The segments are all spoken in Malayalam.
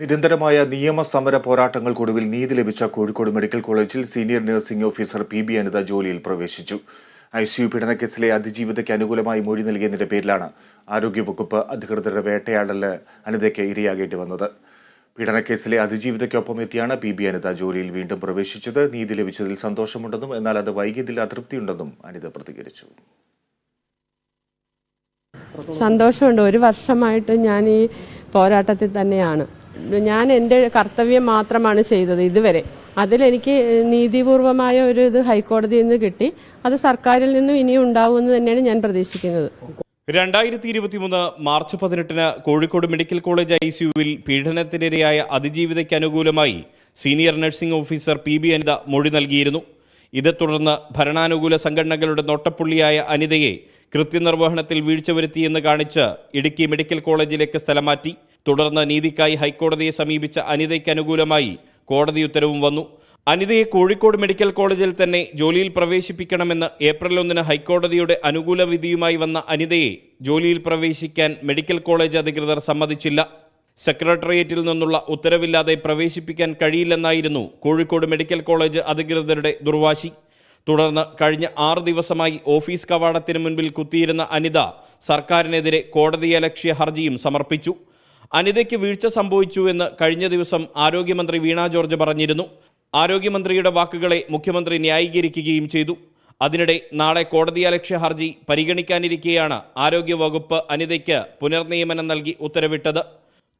നിരന്തരമായ നിയമസമര പോരാട്ടങ്ങൾക്കൊടുവിൽ നീതി ലഭിച്ച കോഴിക്കോട് മെഡിക്കൽ കോളേജിൽ senior nursing officer P B Anitha ജോലിയിൽ പ്രവേശിച്ചു. ഐ സി യു പീഡനക്കേസിലെ അതിജീവിതയ്ക്ക് അനുകൂലമായി മൊഴി നൽകിയതിന്റെ പേരിലാണ് ആരോഗ്യവകുപ്പ് അധികൃതരുടെ വേട്ടയാടലിന് അനിതയ്ക്ക് ഇരയാകേണ്ടി വന്നത്. പീഡനക്കേസിലെ അതിജീവിതയ്ക്കൊപ്പം എത്തിയാണ് പി ബി അനിത ജോലിയിൽ വീണ്ടും പ്രവേശിച്ചത്. നീതി ലഭിച്ചതിൽ സന്തോഷമുണ്ടെന്നും എന്നാൽ അത് വൈകിയതിൽ അതൃപ്തിയുണ്ടെന്നും അനിത പ്രതികരിച്ചു. സന്തോഷമുണ്ട്. ഒരു വർഷമായിട്ട് ഞാൻ ഈ പോരാട്ടത്തിൽ തന്നെയാണ്. ഞാൻ എന്റെ കർത്തവ്യം മാത്രമാണ് ചെയ്തത് ഇതുവരെ. അതിലെനിക്ക് നീതിപൂർവമായ ഒരു ഇത് ഹൈക്കോടതിയിൽ നിന്ന് കിട്ടി. അത് സർക്കാരിൽ നിന്നും ഇനി ഉണ്ടാവുമെന്ന് തന്നെയാണ് ഞാൻ പ്രതീക്ഷിക്കുന്നത്. രണ്ടായിരത്തി ഇരുപത്തിമൂന്ന് മാർച്ച് പതിനെട്ടിന് കോഴിക്കോട് മെഡിക്കൽ കോളേജ് ഐ സിയുവിൽ പീഡനത്തിനിരയായ അതിജീവിതയ്ക്ക് അനുകൂലമായി senior nursing officer P B Anitha മൊഴി നൽകിയിരുന്നു. ഇതേ തുടർന്ന് ഭരണാനുകൂല സംഘടനകളുടെ നോട്ടപ്പുള്ളിയായ അനിതയെ കൃത്യനിർവഹണത്തിൽ വീഴ്ച വരുത്തിയെന്ന് കാണിച്ച് ഇടുക്കി മെഡിക്കൽ കോളേജിലേക്ക് സ്ഥലം മാറ്റി. തുടർന്ന് നീതിക്കായി ഹൈക്കോടതിയെ സമീപിച്ച അനിതയ്ക്ക് അനുകൂലമായി കോടതി ഉത്തരവും വന്നു. അനിതയെ കോഴിക്കോട് മെഡിക്കൽ കോളേജിൽ തന്നെ ജോലിയിൽ പ്രവേശിപ്പിക്കണമെന്ന് ഏപ്രിൽ ഒന്നിന് ഹൈക്കോടതിയുടെ അനുകൂല വിധിയുമായി വന്ന അനിതയെ ജോലിയിൽ പ്രവേശിക്കാൻ മെഡിക്കൽ കോളേജ് അധികൃതർ സമ്മതിച്ചില്ല. സെക്രട്ടേറിയറ്റിൽ നിന്നുള്ള ഉത്തരവില്ലാതെ പ്രവേശിപ്പിക്കാൻ കഴിയില്ലെന്നായിരുന്നു കോഴിക്കോട് മെഡിക്കൽ കോളേജ് അധികൃതരുടെ ദുർവാശി. തുടർന്ന് കഴിഞ്ഞ ആറ് ദിവസമായി ഓഫീസ് കവാടത്തിന് മുൻപിൽ കുത്തിയിരുന്ന അനിത സർക്കാരിനെതിരെ കോടതിയലക്ഷ്യ ഹർജിയും സമർപ്പിച്ചു. അനിതയ്ക്ക് വീഴ്ച സംഭവിച്ചു എന്ന് കഴിഞ്ഞ ദിവസം ആരോഗ്യമന്ത്രി വീണ ജോർജ് പറഞ്ഞിരുന്നു. ആരോഗ്യമന്ത്രിയുടെ വാക്കുകളെ മുഖ്യമന്ത്രി ന്യായീകരിക്കുകയും ചെയ്തു. അതിനിടെ നാളെ കോടതിയലക്ഷ്യ ഹർജി പരിഗണിക്കാനിരിക്കെയാണ് ആരോഗ്യവകുപ്പ് അനിതയ്ക്ക് പുനർനിയമനം നൽകി ഉത്തരവിട്ടത്.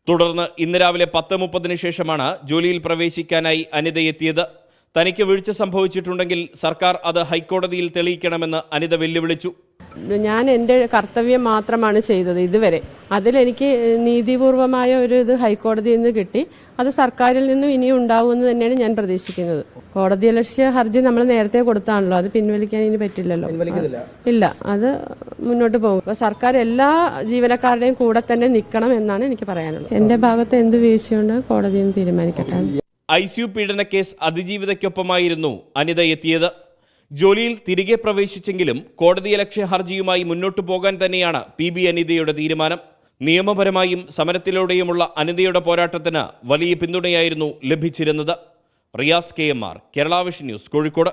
തുടർന്ന് ഇന്ന് രാവിലെ പത്ത് മുപ്പതിന് ശേഷമാണ് ജോലിയിൽ പ്രവേശിക്കാനായി അനിത എത്തിയത്. തനിക്ക് വീഴ്ച സംഭവിച്ചിട്ടുണ്ടെങ്കിൽ സർക്കാർ അത് ഹൈക്കോടതിയിൽ തെളിയിക്കണമെന്ന് അനിത വെല്ലുവിളിച്ചു. ഞാൻ എന്റെ കർത്തവ്യം മാത്രമാണ് ചെയ്തത് ഇതുവരെ. അതിലെനിക്ക് നീതിപൂർവമായ ഒരു ഇത് ഹൈക്കോടതിയിൽ നിന്ന് കിട്ടി. അത് സർക്കാരിൽ നിന്നും ഇനിയും ഉണ്ടാവുമെന്ന് തന്നെയാണ് ഞാൻ പ്രതീക്ഷിക്കുന്നത്. കോടതിയലക്ഷ്യ ഹർജി നമ്മൾ നേരത്തെ കൊടുത്താണല്ലോ. അത് പിൻവലിക്കാൻ ഇനി പറ്റില്ലല്ലോ. ഇല്ല. അത് മുന്നോട്ട് പോകും. അപ്പൊ സർക്കാർ എല്ലാ ജീവനക്കാരുടെയും കൂടെ തന്നെ നിൽക്കണം എന്നാണ് എനിക്ക് പറയാനുള്ളത്. എന്റെ ഭാഗത്ത് എന്ത് വീഴ്ചയുണ്ട്? കോടതിയിൽ നിന്ന് തീരുമാനിക്കട്ടെ. ഐ സി യു പീഡന കേസ് അതിജീവിതയ്ക്കൊപ്പമായിരുന്നു അനിത എത്തിയത്. ജോലിയിൽ തിരികെ പ്രവേശിച്ചെങ്കിലും കോടതിയലക്ഷ്യ ഹർജിയുമായി മുന്നോട്ടു പോകാൻ തന്നെയാണ് പി ബി അനിതയുടെ തീരുമാനം. നിയമപരമായും സമരത്തിലൂടെയുമുള്ള അനിതയുടെ പോരാട്ടത്തിന് വലിയ പിന്തുണയായിരുന്നു ലഭിച്ചിരുന്നത്. Riyas K M R Kerala news Kozhikode.